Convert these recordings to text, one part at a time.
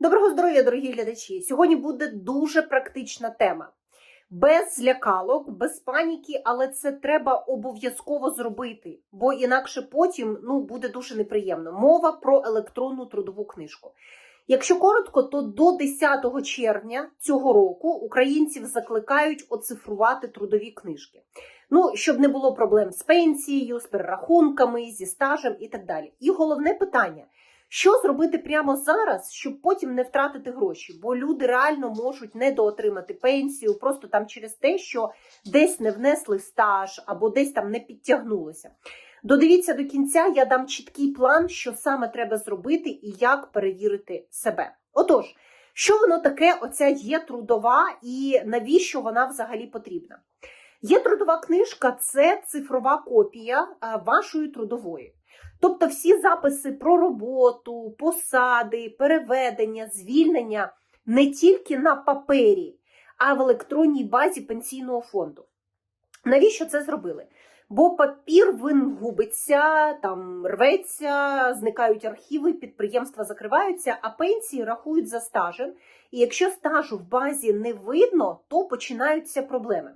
Доброго здоров'я, дорогі глядачі! Сьогодні буде дуже практична тема. Без злякалок, без паніки, але це треба обов'язково зробити, бо інакше потім ну, буде дуже неприємно. Мова про електронну трудову книжку. Якщо коротко, то до 10 червня цього року українців закликають оцифрувати трудові книжки. Ну, щоб не було проблем з пенсією, з перерахунками, зі стажем і так далі. І головне питання: що зробити прямо зараз, щоб потім не втратити гроші? Бо люди реально можуть недоотримати пенсію просто там через те, що десь не внесли стаж або десь там не підтягнулося. Додивіться до кінця, я дам чіткий план, що саме треба зробити і як перевірити себе. Отож, що воно таке, оця є трудова і навіщо вона взагалі потрібна? Є трудова книжка це цифрова копія вашої трудової. Тобто всі записи про роботу, посади, переведення, звільнення не тільки на папері, а в електронній базі пенсійного фонду. Навіщо це зробили? Бо папір він губиться, там рветься, зникають архіви, підприємства закриваються, а пенсії рахують за стажем. І якщо стажу в базі не видно, то починаються проблеми.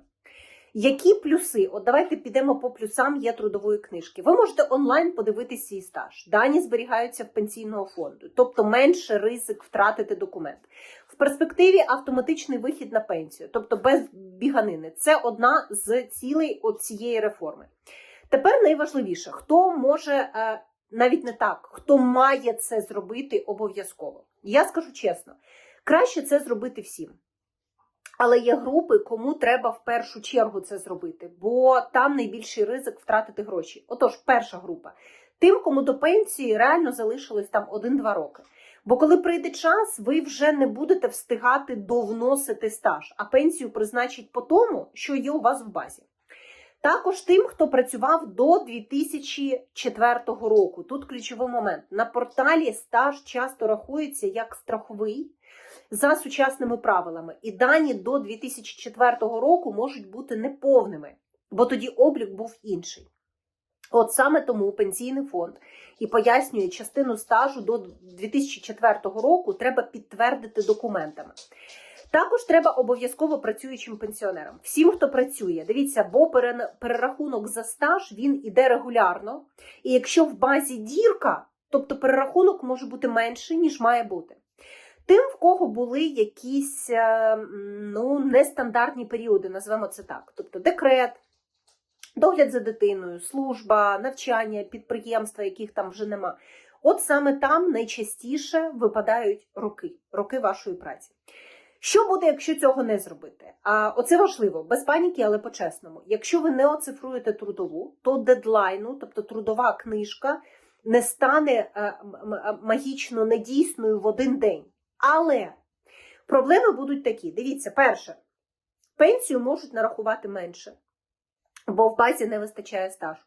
Які плюси? От давайте підемо по плюсам є трудової книжки. Ви можете онлайн подивитися свій стаж. Дані зберігаються в пенсійного фонду, тобто менше ризик втратити документ. В перспективі автоматичний вихід на пенсію, тобто без біганини. Це одна з цілей цієї реформи. Тепер найважливіше, хто може е, навіть не так, хто має це зробити обов'язково. Я скажу чесно, краще це зробити всім. Але є групи, кому треба в першу чергу це зробити, бо там найбільший ризик втратити гроші. Отож, перша група. Тим, кому до пенсії реально залишилось там 1-2 роки. Бо коли прийде час, ви вже не будете встигати довносити стаж, а пенсію призначить по тому, що є у вас в базі. Також тим, хто працював до 2004 року. Тут ключовий момент. На порталі стаж часто рахується як страховий за сучасними правилами, і дані до 2004 року можуть бути неповними, бо тоді облік був інший. От саме тому пенсійний фонд і пояснює частину стажу до 2004 року треба підтвердити документами. Також треба обов'язково працюючим пенсіонерам. Всім, хто працює, дивіться, бо перерахунок за стаж він іде регулярно. І якщо в базі дірка, тобто перерахунок може бути менший, ніж має бути. Тим, в кого були якісь ну, нестандартні періоди, назвемо це так. Тобто декрет, догляд за дитиною, служба, навчання, підприємства, яких там вже нема. От саме там найчастіше випадають роки, роки вашої праці. Що буде, якщо цього не зробити? А оце важливо, без паніки, але по-чесному. Якщо ви не оцифруєте трудову, то дедлайну, тобто трудова книжка, не стане магічно недійсною в один день. Але проблеми будуть такі: дивіться, перше, пенсію можуть нарахувати менше, бо в базі не вистачає стажу.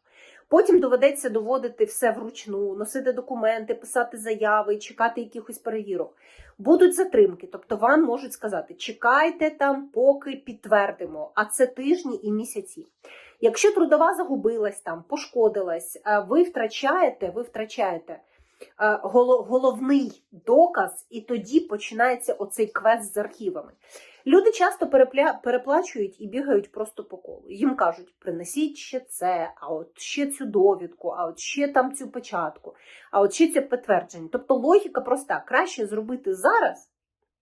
Потім доведеться доводити все вручну, носити документи, писати заяви, чекати якихось перевірок. Будуть затримки, тобто вам можуть сказати, чекайте там, поки підтвердимо, а це тижні і місяці. Якщо трудова загубилась там, пошкодилась, ви втрачаєте, ви втрачаєте головний доказ, і тоді починається оцей квест з архівами. Люди часто переплачують і бігають просто по колу. Їм кажуть, принесіть ще це, а от ще цю довідку, а от ще там цю печатку, а от ще це підтвердження. Тобто логіка проста: краще зробити зараз,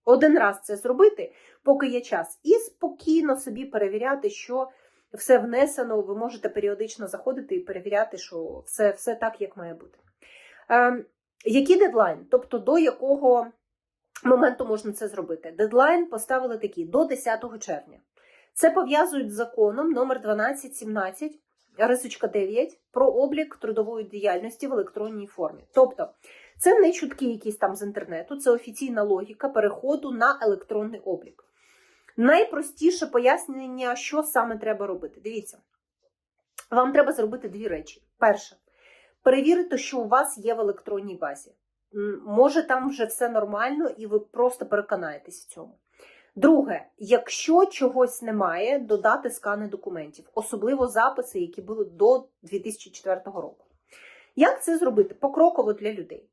один раз це зробити, поки є час, і спокійно собі перевіряти, що все внесено. Ви можете періодично заходити і перевіряти, що все, все так, як має бути. Ем, який дедлайн? Тобто до якого моменту можна це зробити? Дедлайн поставили такий до 10 червня. Це пов'язують з законом номер 1217 рисочка 9 про облік трудової діяльності в електронній формі. Тобто, це не чутки якісь там з інтернету, це офіційна логіка переходу на електронний облік. Найпростіше пояснення, що саме треба робити. Дивіться, вам треба зробити дві речі. Перше, перевірити, що у вас є в електронній базі. Може, там вже все нормально, і ви просто переконаєтесь в цьому. Друге, якщо чогось немає, додати скани документів, особливо записи, які були до 2004 року. Як це зробити? Покроково для людей.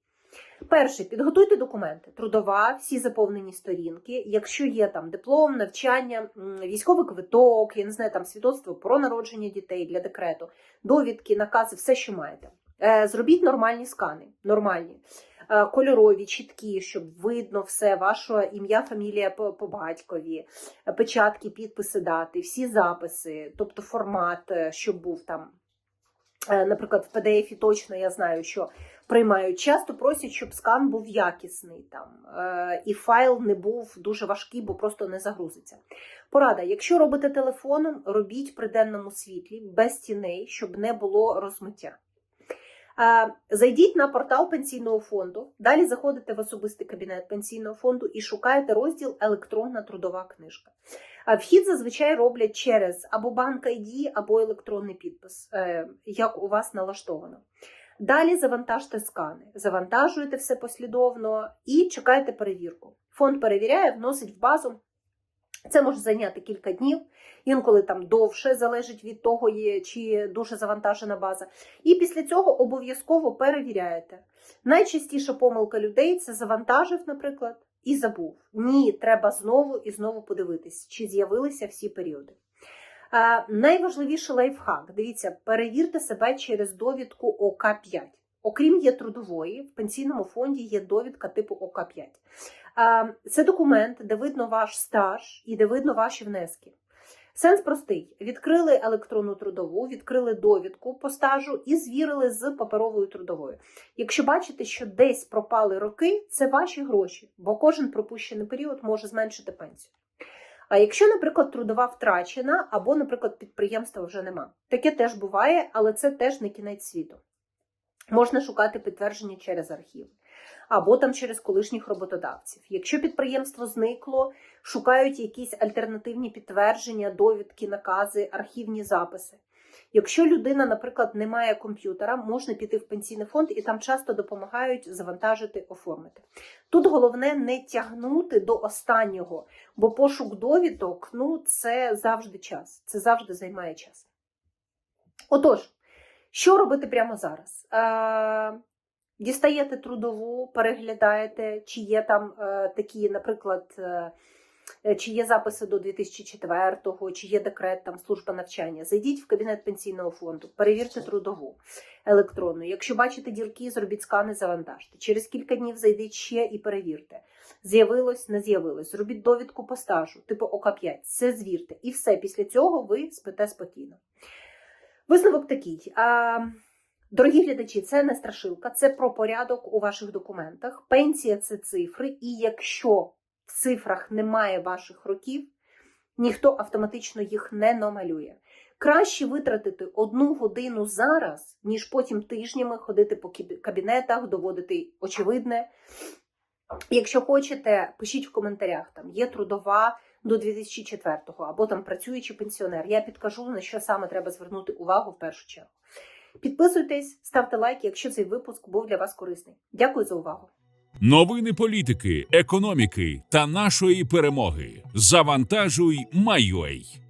Перше, підготуйте документи. Трудова, всі заповнені сторінки. Якщо є там диплом, навчання, військовий квиток, я не знаю, там свідоцтво про народження дітей для декрету, довідки, накази, все, що маєте. Е, Зробіть нормальні скани, нормальні, Е, кольорові, чіткі, щоб видно все, ваше ім'я, фамілія по, батькові, печатки, підписи, дати, всі записи, тобто формат, е, щоб був там. Наприклад, в PDF точно я знаю, що приймають. Часто просять, щоб скан був якісний там, і файл не був дуже важкий, бо просто не загрузиться. Порада: якщо робите телефоном, робіть при денному світлі, без тіней, щоб не було розмиття. Зайдіть на портал пенсійного фонду, далі заходите в особистий кабінет пенсійного фонду і шукаєте розділ Електронна трудова книжка. Вхід зазвичай роблять через або банк ID, або електронний підпис, е, як у вас налаштовано. Далі завантажте скани, завантажуєте все послідовно і чекаєте перевірку. Фонд перевіряє, вносить в базу. Це може зайняти кілька днів, інколи там довше, залежить від того, чи дуже завантажена база. І після цього обов'язково перевіряєте. Найчастіша помилка людей це завантажив, наприклад, і забув. Ні, треба знову і знову подивитись, чи з'явилися всі періоди. Найважливіший лайфхак. Дивіться, перевірте себе через довідку ОК5. Окрім є трудової, в пенсійному фонді є довідка типу ОК5. Це документ, де видно ваш стаж і де видно ваші внески. Сенс простий: відкрили електронну трудову, відкрили довідку по стажу і звірили з паперовою трудовою. Якщо бачите, що десь пропали роки, це ваші гроші, бо кожен пропущений період може зменшити пенсію. А якщо, наприклад, трудова втрачена, або, наприклад, підприємства вже нема, таке теж буває, але це теж не кінець світу. Можна шукати підтвердження через архів або там через колишніх роботодавців. Якщо підприємство зникло, шукають якісь альтернативні підтвердження, довідки, накази, архівні записи. Якщо людина, наприклад, не має комп'ютера, можна піти в пенсійний фонд і там часто допомагають завантажити, оформити. Тут головне не тягнути до останнього, бо пошук довідок ну, це завжди час, це завжди займає час. Отож, що робити прямо зараз? Е, Дістаєте трудову, переглядаєте, чи є там е, такі, наприклад, е, чи є записи до 2004-го, чи є декрет, там служба навчання. Зайдіть в кабінет пенсійного фонду, перевірте трудову електронну. Якщо бачите дірки, зробіть скани, завантажте. Через кілька днів зайдіть ще і перевірте. З'явилось, не з'явилось. Зробіть довідку по стажу, типу ОК5, це звірте. І все, після цього ви спите спокійно. Висновок такий. А, Дорогі глядачі, це не страшилка, це про порядок у ваших документах. Пенсія це цифри, і якщо в цифрах немає ваших років, ніхто автоматично їх не намалює. Краще витратити одну годину зараз, ніж потім тижнями ходити по кабінетах, доводити очевидне. Якщо хочете, пишіть в коментарях, там є трудова до 2004-го, або там працюючий пенсіонер. Я підкажу, на що саме треба звернути увагу в першу чергу. Підписуйтесь, ставте лайк, якщо цей випуск був для вас корисний. Дякую за увагу. Новини політики, економіки та нашої перемоги. Завантажуй, майой.